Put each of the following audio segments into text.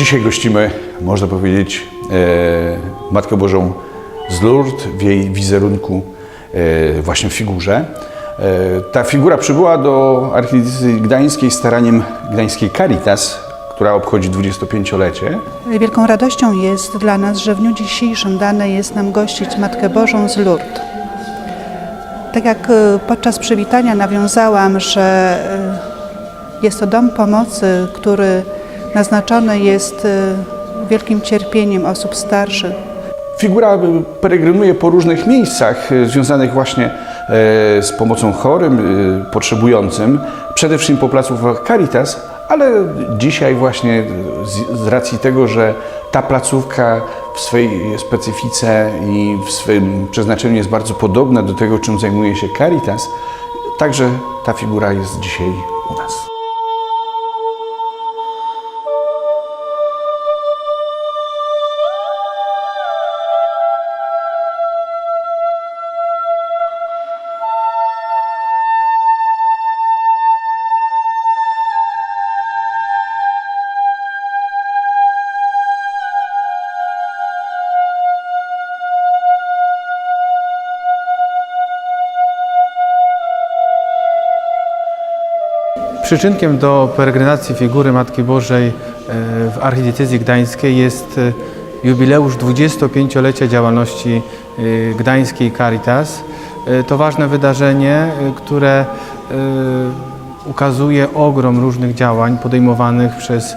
Dzisiaj gościmy, można powiedzieć, e, Matkę Bożą z Lourdes w jej wizerunku, e, właśnie w figurze. E, ta figura przybyła do archidiecezji gdańskiej staraniem gdańskiej Caritas, która obchodzi 25-lecie. Wielką radością jest dla nas, że w dniu dzisiejszym dane jest nam gościć Matkę Bożą z Lourdes. Tak jak podczas przywitania nawiązałam, że jest to dom pomocy, który naznaczony jest e, wielkim cierpieniem osób starszych. Figura y, peregrynuje po różnych miejscach y, związanych właśnie e, z pomocą chorym, y, potrzebującym, przede wszystkim po placówkach Caritas, ale dzisiaj właśnie z racji tego, że ta placówka w swojej specyfice i w swoim przeznaczeniu jest bardzo podobna do tego, czym zajmuje się Caritas, także ta figura jest dzisiaj u nas. Przyczynkiem do peregrinacji figury Matki Bożej e, w archidiecezji gdańskiej jest e, jubileusz 25-lecia działalności e, gdańskiej Caritas. To ważne wydarzenie, które ukazuje ogrom różnych działań podejmowanych przez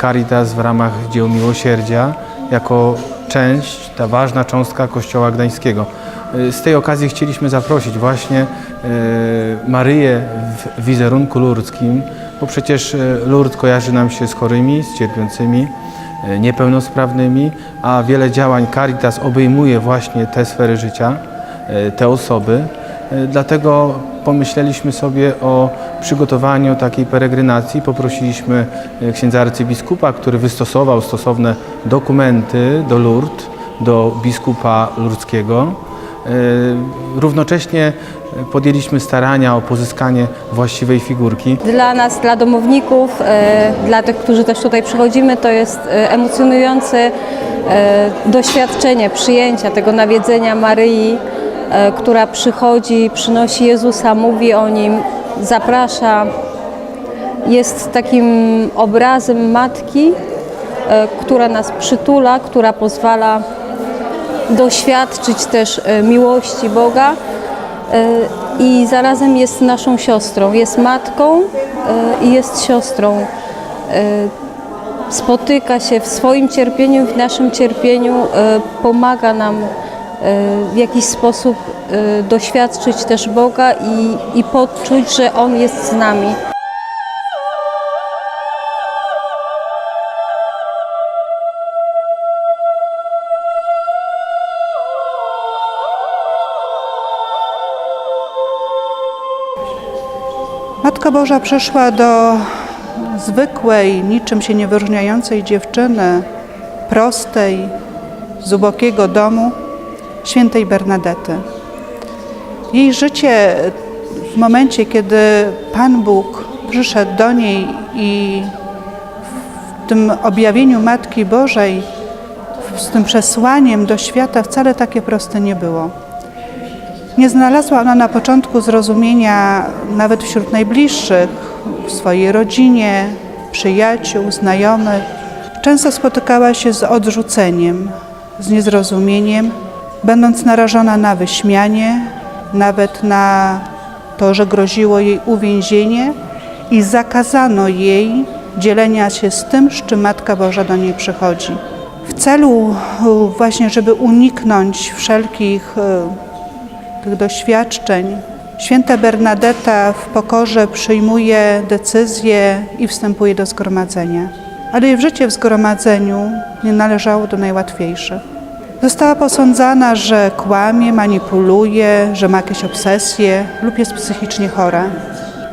Caritas w ramach dzieł miłosierdzia jako część, ta ważna cząstka Kościoła Gdańskiego. E, Z tej okazji chcieliśmy zaprosić właśnie e, Maryję w wizerunku ludzkim, bo przecież e, Lourdes kojarzy nam się z chorymi, z cierpiącymi, niepełnosprawnymi, a wiele działań Caritas obejmuje właśnie te sfery życia, te osoby. Dlatego pomyśleliśmy sobie o przygotowaniu takiej peregrinacji. Poprosiliśmy księdza arcybiskupa, który wystosował stosowne dokumenty do Lourdes, do biskupa lurdzkiego. E, Równocześnie podjęliśmy starania o pozyskanie właściwej figurki. Dla nas, dla domowników, e, dla tych, którzy też tutaj przychodzimy, to jest e, emocjonujące doświadczenie przyjęcia tego nawiedzenia Maryi, która przychodzi, przynosi Jezusa, mówi o Nim, zaprasza. Jest takim obrazem Matki, która nas przytula, która pozwala doświadczyć też e, miłości Boga e, i zarazem jest naszą siostrą, jest matką e, i jest siostrą. Spotyka się w swoim cierpieniu, w naszym cierpieniu, pomaga nam w jakiś sposób doświadczyć też Boga i, i poczuć, że On jest z nami. Matka Boża przyszła do zwykłej, niczym się nie wyróżniającej dziewczyny, prostej, z ubogiego domu, świętej Bernadety. Jej życie w momencie, kiedy Pan Bóg przyszedł do niej i w tym objawieniu Matki Bożej, z tym przesłaniem do świata wcale takie proste nie było. Nie znalazła ona na początku zrozumienia nawet wśród najbliższych, w swojej rodzinie, przyjaciół, znajomych. Często spotykała się z odrzuceniem, z niezrozumieniem, będąc narażona na wyśmianie, nawet na to, że groziło jej uwięzienie i zakazano jej dzielenia się z tym, z czym Matka Boża do niej przychodzi. W celu właśnie, żeby uniknąć wszelkich e, tych doświadczeń. Święta Bernadetta w pokorze przyjmuje decyzje i wstępuje do zgromadzenia. Ale jej życie w zgromadzeniu nie należało do najłatwiejszych. Została posądzana, że kłamie, manipuluje, że ma jakieś obsesje lub jest psychicznie chora.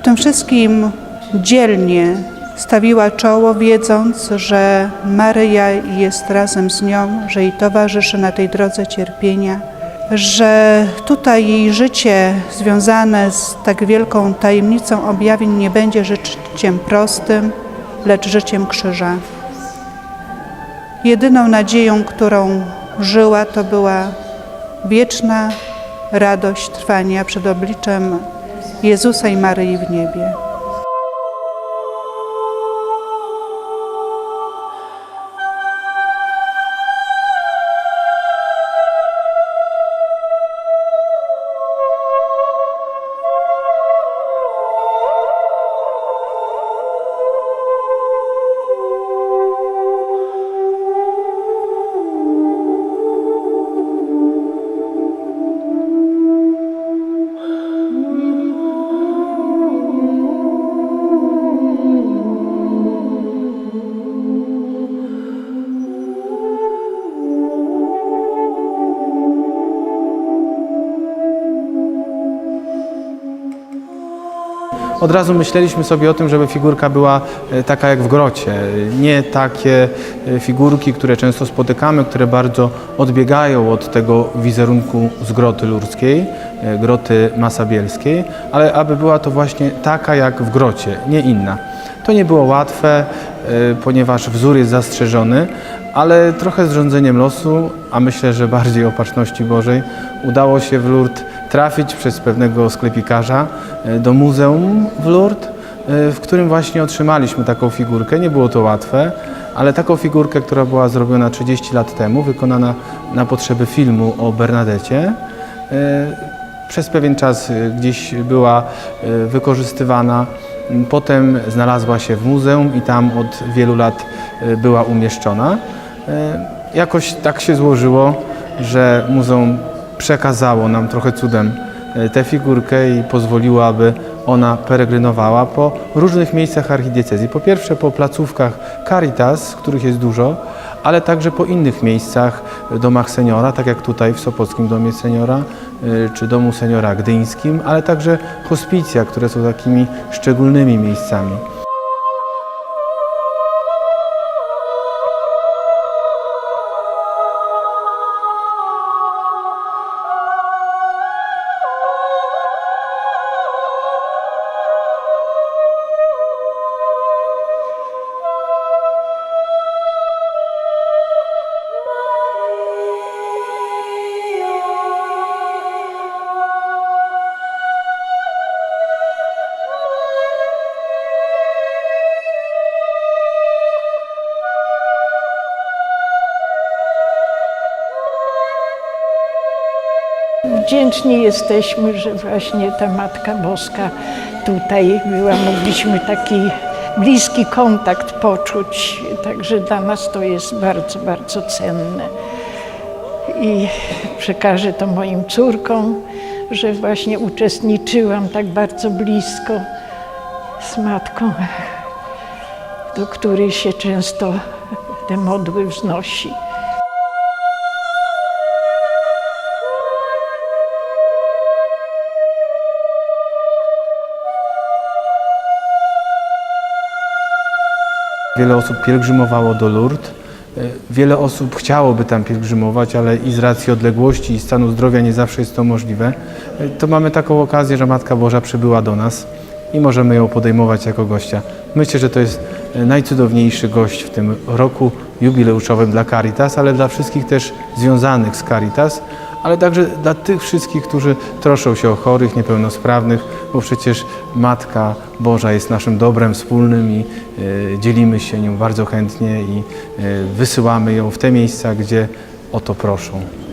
W tym wszystkim dzielnie stawiła czoło, wiedząc, że Maryja jest razem z nią, że jej towarzyszy na tej drodze cierpienia, że tutaj jej życie związane z tak wielką tajemnicą objawień nie będzie życiem prostym, lecz życiem krzyża. Jedyną nadzieją, którą żyła, to była wieczna radość trwania przed obliczem Jezusa i Maryi w niebie. Od razu myśleliśmy sobie o tym, żeby figurka była e, taka jak w grocie. Nie takie e, figurki, które często spotykamy, które bardzo odbiegają od tego wizerunku z groty lurskiej, e, groty masabielskiej, ale aby była to właśnie taka jak w grocie, nie inna. To nie było łatwe, ponieważ wzór jest zastrzeżony, ale trochę z rządzeniem losu, a myślę, że bardziej opatrzności Bożej, udało się w Lourdes trafić przez pewnego sklepikarza e, do muzeum w Lourdes, e, w którym właśnie otrzymaliśmy taką figurkę. Nie było to łatwe, ale taką figurkę, która była zrobiona 30 lat temu, wykonana na potrzeby filmu o Bernadecie. E, Przez pewien czas gdzieś była wykorzystywana, potem znalazła się w muzeum i tam od wielu lat była umieszczona. Jakoś tak się złożyło, że muzeum przekazało nam trochę cudem e, tę figurkę i pozwoliło, aby ona peregrynowała po różnych miejscach archidiecezji. Po pierwsze po placówkach Caritas, których jest dużo, ale także po innych miejscach, e, domach seniora, tak jak tutaj w Sopockim Domie Seniora, e, czy Domu Seniora Gdyńskim, ale także hospicja, które są takimi szczególnymi miejscami. Wdzięczni jesteśmy, że właśnie ta Matka Boska tutaj była. Mogliśmy taki bliski kontakt poczuć, także dla nas to jest bardzo, bardzo cenne. I przekażę to moim córkom, że właśnie uczestniczyłam tak bardzo blisko z Matką, do której się często te modły wznosi. Wiele osób pielgrzymowało do Lourdes. E, Wiele osób chciałoby tam pielgrzymować, ale i z racji odległości i stanu zdrowia nie zawsze jest to możliwe. E, To mamy taką okazję, że Matka Boża przybyła do nas i możemy ją podejmować jako gościa. Myślę, że to jest e, najcudowniejszy gość w tym roku jubileuszowym dla Caritas, ale dla wszystkich też związanych z Caritas, ale także dla tych wszystkich, którzy troszczą się o chorych, niepełnosprawnych, bo przecież Matka Boża jest naszym dobrem wspólnym i e, dzielimy się nią bardzo chętnie i e, wysyłamy ją w te miejsca, gdzie o to proszą.